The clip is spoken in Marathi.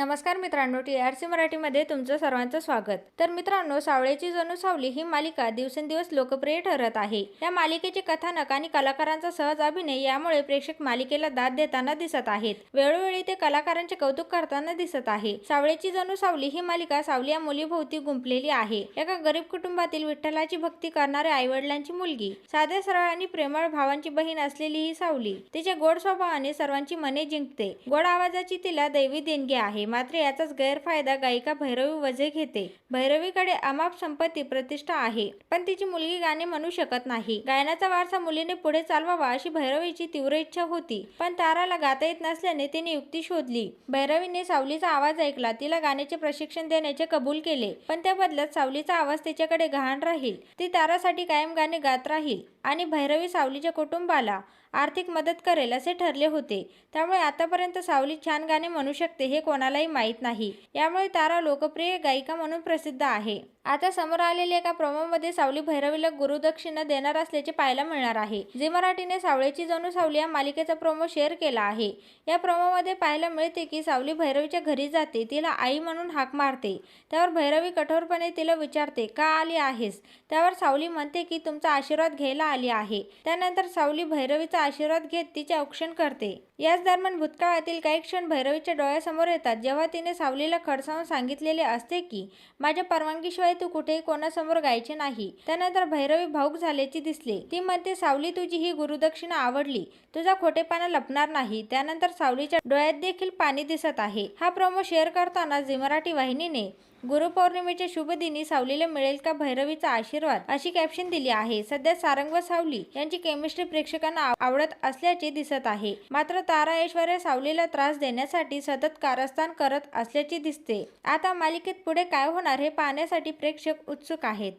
नमस्कार मित्रांनो टी आर सी मराठीमध्ये तुमचं सर्वांचं स्वागत. तर मित्रांनो सावळेची जणू सावली ही मालिका दिवसेंदिवस लोकप्रिय ठरत आहे. या मालिकेचे कथानक आणि कलाकारांचा सहज अभिनय यामुळे प्रेक्षक मालिकेला दाद देताना दिसत आहेत. वेळोवेळी ते कलाकारांचे कौतुक करताना दिसत आहे. सावळेची जणू सावली ही मालिका सावली या मुलीभोवती गुंपलेली आहे. एका गरीब कुटुंबातील विठ्ठलाची भक्ती करणाऱ्या आईवडिलांची मुलगी. साध्या सरळ आणि प्रेमळ भावांची बहीण असलेली ही सावली. तिच्या गोड स्वभावाने सर्वांची मने जिंकते. गोड आवाजाची तिला दैवी देणगी आहे. मात्र याचाच गैरफायदा गायिका भैरवी वजे घेते. भैरवीकडे अमाप संपत्ती प्रतिष्ठा आहे पण तिची मुलगी गाणे म्हणू शकत नाही. गायनाचा वारसा मुलीने पुढे चालवावा अशी भैरवीची तीव्र इच्छा होती पण ताराला गाता येत नसल्याने तिने युक्ती शोधली. भैरवीने सावलीचा आवाज ऐकला. तिला गाण्याचे प्रशिक्षण देण्याचे कबूल केले पण त्या बदल्यात सावलीचा आवाज तिच्याकडे गहाण राहील. ती तारासाठी कायम गाणे गात राहील आणि भैरवी सावलीच्या कुटुंबाला आर्थिक मदत करेल असे ठरले होते. त्यामुळे आतापर्यंत सावली छान गाणे म्हणू शकते हे कोणालाही माहीत नाही. यामुळे तारा लोकप्रिय गायिका म्हणून प्रसिद्ध आहे. आता समोर आलेल्या एका प्रोमोमध्ये सावली भैरवीला गुरुदक्षिणा देणार असल्याचे पाहायला मिळणार आहे. जे मराठीने सावळेची जणू सावली या मालिकेचा प्रोमो शेअर केला आहे. या प्रोमोमध्ये पाहायला मिळते की सावली भैरवीच्या घरी जाते तिला आई म्हणून हाक मारते. त्यावर भैरवी कठोरपणे तिला विचारते का आली आहेस? त्यावर सावली म्हणते की तुमचा आशीर्वाद घ्यायला आली आहे. त्यानंतर सावली भैरवीचा आशीर्वाद घेत तिचे औक्षण करते. याच दरम्यान भूतकाळातील काही क्षण भैरवीच्या डोळ्यासमोर येतात जेव्हा तिने सावलीला खडसावून सांगितलेले असते की माझ्या परवानगीशिवाय तू कुठेही कोणासमोर गायचे नाही. त्यानंतर भैरवी भाऊक झाल्याची दिसले. ती म्हणते सावली तुझी ही गुरुदक्षिणा आवडली. तुझा खोटेपणा लपणार नाही. त्यानंतर सावलीच्या डोळ्यात देखील पाणी दिसत आहे. हा प्रोमो शेअर करताना झी मराठी वाहिनीने गुरुपौर्णिमेच्या शुभ दिनी सावलीला मिळेल का भैरवीचा आशीर्वाद? अशी कॅप्शन दिली आहे. सध्या सारंग व सावली यांची केमिस्ट्री प्रेक्षकांना आवडत असल्याचे दिसत आहे. मात्र तारा ऐश्वर्या सावलीला त्रास देण्यासाठी सतत कारस्थान करत असल्याचे दिसते. आता मालिकेत पुढे काय होणार हे पाहण्यासाठी प्रेक्षक उत्सुक आहेत.